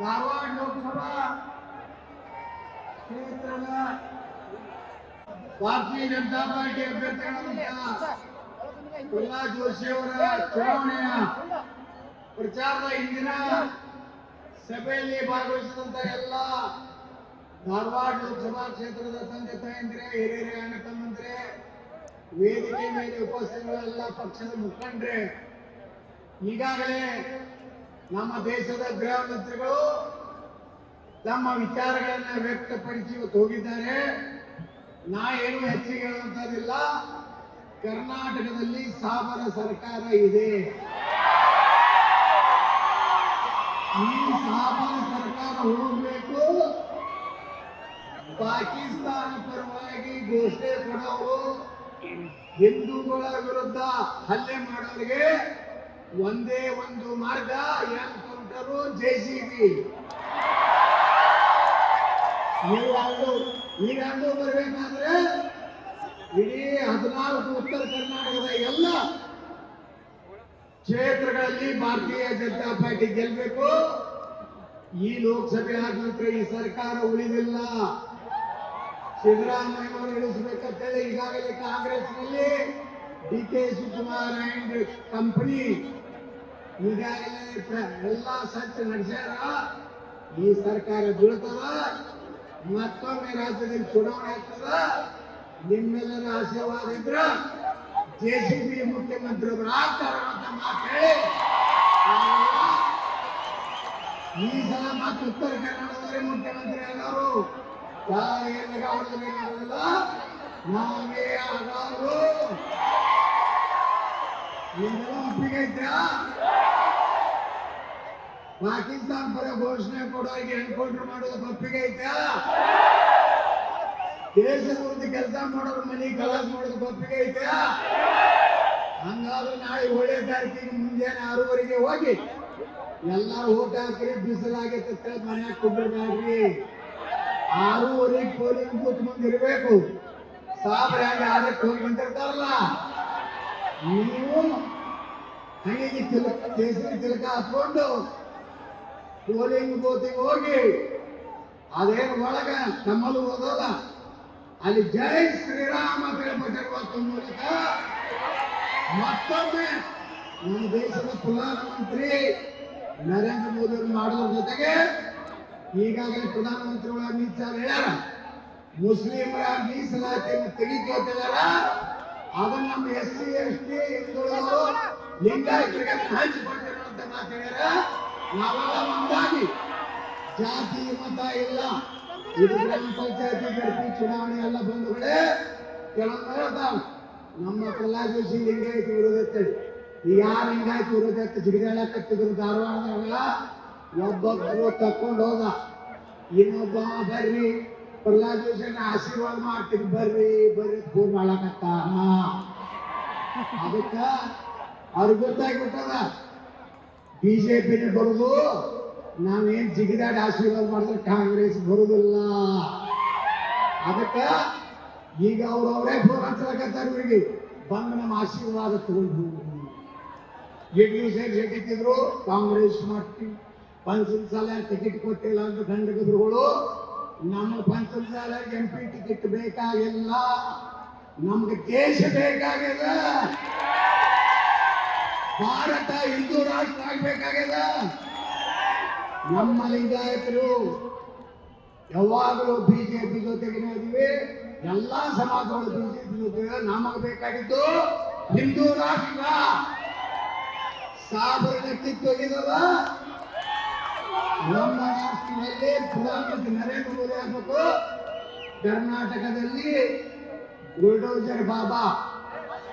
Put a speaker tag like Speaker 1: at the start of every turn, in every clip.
Speaker 1: ಧಾರವಾಡ ಲೋಕಸಭಾ ಕ್ಷೇತ್ರದ ಭಾರತೀಯ ಜನತಾ ಪಾರ್ಟಿ ಅಭ್ಯರ್ಥಿಗಳಾದಂತಹ ಜೋಶಿ ಅವರ ಚುನಾವಣೆಯ ಪ್ರಚಾರದ ಇಂದಿನ ಸಭೆಯಲ್ಲಿ ಭಾಗವಹಿಸಿದಂತ ಎಲ್ಲ ಧಾರವಾಡ ಲೋಕಸಭಾ ಕ್ಷೇತ್ರದ ತಂದೆ ತಾಯಂದ್ರೆ, ಹಿರಿಯರೇ, ಅಣ್ಣ ತಮ್ಮಂದ್ರೆ, ವೇದಿಕೆ ಮೇಲೆ ಉಪಸ್ಥಿತರುವ ಎಲ್ಲ ಪಕ್ಷದ ಮುಖಂಡ್ರೆ, ಈಗಾಗಲೇ ನಮ್ಮ ದೇಶದ ಗೃಹ ಮಂತ್ರಿಗಳು ತಮ್ಮ ವಿಚಾರಗಳನ್ನ ವ್ಯಕ್ತಪಡಿಸಿ ಹೋಗಿದ್ದಾರೆ. ನಾ ಏನು ಹೆಚ್ಚಿಗೆ ಹೇಳುವಂತದಿಲ್ಲ ಕರ್ನಾಟಕದಲ್ಲಿ ಸಾಬರ ಸರ್ಕಾರ ಇದೆ. ಈ ಸಾಬರ ಸರ್ಕಾರ ಹೋಗಬೇಕು. ಪಾಕಿಸ್ತಾನ ಪರವಾಗಿ ಘೋಷಣೆ ಕೊಡೋರು ಹಿಂದೂಗಳ ವಿರುದ್ಧ ಹಲ್ಲೆ ಮಾಡೋರಿಗೆ ಒಂದೇ ಒಂದು ಮಾರ್ಗ, ಎನ್ಕೌಂಟರು ಜೆಸಿಬಿ ಇವೆರಡು ಇವೆರಡು ಬರಬೇಕಾದ್ರೆ ಇಡೀ ಹದಿನಾಲ್ಕು ಉತ್ತರ ಕರ್ನಾಟಕದ ಎಲ್ಲ ಕ್ಷೇತ್ರಗಳಲ್ಲಿ ಭಾರತೀಯ ಜನತಾ ಪಾರ್ಟಿ ಗೆಲ್ಲಬೇಕು ಈ ಲೋಕಸಭೆ ಆದ ಈ ಸರ್ಕಾರ ಉಳಿದಿಲ್ಲ. ಸಿದ್ದರಾಮಯ್ಯ ಅವರು ಇಳಿಸಬೇಕಂತೇಳಿ ಈಗಾಗಲೇ ಕಾಂಗ್ರೆಸ್ನಲ್ಲಿ D K Shivakumar and company ಈಗಾಗಲೇ ಎಲ್ಲ ಸಂಚ ನಡೆಸ್ಯಾರ. ಈ ಸರ್ಕಾರ ಬೀಳ್ತದ, ಮತ್ತೊಮ್ಮೆ ರಾಜ್ಯದಲ್ಲಿ ಚುನಾವಣೆ ಆಗ್ತದ. ನಿಮ್ಮೆಲ್ಲರ ಆಶೀರ್ವಾದ ಇದ್ರ. ಜೆ ಸಿ ಬಿ ಮುಖ್ಯಮಂತ್ರಿಗಳು ಆಗ್ತಾರ ಅಂತ ಮಾತೇ ಈ ಸಲ ಮತ್ತೆ ಉತ್ತರ ಕರ್ನಾಟಕದಲ್ಲಿ ಮುಖ್ಯಮಂತ್ರಿ ಆಗವರು ಯಾರೇನಾಗ ಅವ್ರದ್ದೇನಾಗೋದಿಲ್ಲ ನಾವೇ ಆಗೋರು ಒಪ್ಪಿಗೆ ಐತಾ ಪಾಕಿಸ್ತಾನ ಪರ ಘೋಷಣೆ ಕೊಡೋರಿಗೆ ಎನ್ಕೌಂಟರ್ ಮಾಡೋದು ಒಪ್ಪಿಗೆ ಐತಾ? ದೇಶದ ವಿರುದ್ಧ ಕೆಲಸ ಮಾಡೋರು ಮನೆ ಕಲಾಸ್ ಮಾಡೋದು ಒಪ್ಪಿಗೆ ಐತಾ? ಹಂಗಾದ್ರೆ ನಾಳೆ ಒಳ್ಳೆ ತಾರೀಕಿಗೆ ಮುಂಜಾನೆ ಆರೂವರೆಗೆ ಹೋಗಿ ಎಲ್ಲ ಊಟ ಹಾಕ್ರಿ ಬಿಸಿಲಾಗೈತೆ ಮನ್ಯಾಗ ಕುಂದಿರ್ಬೇಡ್ರಿ. ಆರೂವರೆಗೆ ಪೋಲಿಂಗ್ ಬೂತ್ ಮುಂದೆ ಇರಬೇಕು. ಸಾಬ್ರ ಹೆಂಗ ಆದಕ್ಕೆ ಹೋಗಿ ಬಂದಿರ್ತಾರಲ್ಲ ನೀವು ಹಂಗೆ ತಿಲಕ ಕೇಸರಿ ತಿಲಕ ಹಾಕೊಂಡು ಪೋಲಿಂಗ್ ಬೂತಿಗೆ ಹೋಗಿ. ಅದೇನು ಒಳಗ ನಮ್ಮಲ್ಲಿ ಓದೋದ ಅಲ್ಲಿ ಜೈ ಶ್ರೀರಾಮ ತಿರುಪತಿರುವತ್ತ ಮೂಲಕ ಮತ್ತೊಮ್ಮೆ ನಮ್ಮ ದೇಶದ ಪ್ರಧಾನಮಂತ್ರಿ ನರೇಂದ್ರ ಮೋದಿ ಮಾಡೋದ್ರ ಜೊತೆಗೆ ಈಗಾಗಲೇ ಪ್ರಧಾನಮಂತ್ರಿಗಳ ಶಾ ಹೇಳ್ಯಾರ. ಮುಸ್ಲಿಮರ ಮೀಸಲಾತಿಯನ್ನು ತೆಗಿಕೋತಿದಾರ ಅದನ್ನ ನಮ್ಮ ಎಸ್ ಸಿ ಎಸ್ ಟಿ ಹಿಂದುಳಿದವರು ಲಿಂಗಾಯತರಿಗೆ ಹಂಚಿಕೊಂಡಿರುವಂತ ಅಂತ ಒಂದಾಗಿ ಜಾತಿ, ಮತ ಇಲ್ಲ. ಇದು ಗ್ರಾಮ ಪಂಚಾಯತಿ ಗಣಪತಿ ಚುನಾವಣೆ ಎಲ್ಲ ಬಂಧುಗಳೇ ಕೆಲವೊಂದು ಹೇಳ್ತಾವ ನಮ್ಮ ಲಿಂಗಾಯತ ವಿರೋಧ ಈಗ ಯಾರು ಹಿಂಗಾಯ್ತು ವಿರೋಧ ಜಿಗಿದಾಳ ಕಟ್ಟಿದ್ರು ಧಾರವಾಡದಲ್ಲ ಒಬ್ಬೊಬ್ಬರು ತಕ್ಕೊಂಡು ಹೋದ. ಇನ್ನೊಬ್ಬ ಬರ್ರಿ ಪ್ರಹ್ಲಾದ್ ಆಶೀರ್ವಾದ ಮಾಡ್ತೀನಿ ಬರ್ರಿ ಬರ್ರಿ ಫೋನ್ ಮಾಡಕತ್ತ ಅದಕ್ಕ ಅವ್ರಿಗೆ ಗೊತ್ತಾಗ್ಬಿಟ್ಟದ. ಬಿಜೆಪಿನೇ ಬರುದು, ನಾವೇನ್ ಜಿಗಿದಾಡಿ ಆಶೀರ್ವಾದ ಮಾಡಿದ್ರೆ ಕಾಂಗ್ರೆಸ್ ಬರುದಿಲ್ಲ. ಅದಕ್ಕ ಈಗ ಅವ್ರು ಅವರೇ ಫೋನ್ ಹಚ್ಚಲಕತ್ತಾರ ಇವರಿಗೆ. ಬಂದು ನಮ್ಮ ಆಶೀರ್ವಾದ ತಗೊಂಡು ದಿವಸ ಜಗಿತಿದ್ರು ಕಾಂಗ್ರೆಸ್ ಮಾಡ್ತಿ ಪಂಚಲ್ ಸಲ ಟಿಕೆಟ್ ಕೊಟ್ಟಿಲ್ಲ ಅಂತ ಗಂಡಗದ್ರುಗಳು ನಮ್ಮ ಪಂಚಮ ಸಲ ಎಂ ಪಿ ಟಿಕೆಟ್ ಬೇಕಾಗಿಲ್ಲ. ನಮ್ಗೆ ದೇಶ ಬೇಕಾಗ್ಯದ ಭಾರತ ಹಿಂದೂ ರಾಷ್ಟ್ರ ಆಗ್ಬೇಕಾಗ್ಯದ? ನಮ್ಮ ಲಿಂಗಾಯತರು ಯಾವಾಗಲೂ ಬಿಜೆಪಿ ಜೊತೆಗಿನ ಇದೀವಿ ಎಲ್ಲಾ ಸಮಾಜಗಳು ಬಿಜೆಪಿ ಜೊತೆ ನಮಗೆ ಬೇಕಾಗಿದ್ದು ಹಿಂದೂ ರಾಷ್ಟ್ರ. ಸಾಬರಣ ಕಿತ್ತೋಗಿದವ ನಮ್ಮ ರಾಷ್ಟ್ರದಲ್ಲಿ ಪ್ರಧಾನಮಂತ್ರಿ ನರೇಂದ್ರ ಮೋದಿ ಆಗ್ಬೇಕು. ಕರ್ನಾಟಕದಲ್ಲಿ ಬುಲ್ಡೋಜರ್ ಬಾಬಾ.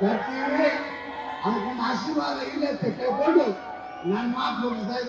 Speaker 1: ಬರ್ತೀವಿ. ಅದಕ್ಕೆ ಆಶೀರ್ವಾದ ಇಲ್ಲ ಅಂತ ಕೇಳ್ಕೊಂಡು ನನ್ನ ಮಾತು ಮುಗಿಸ್ತಾ ಇದ್ದೀನಿ.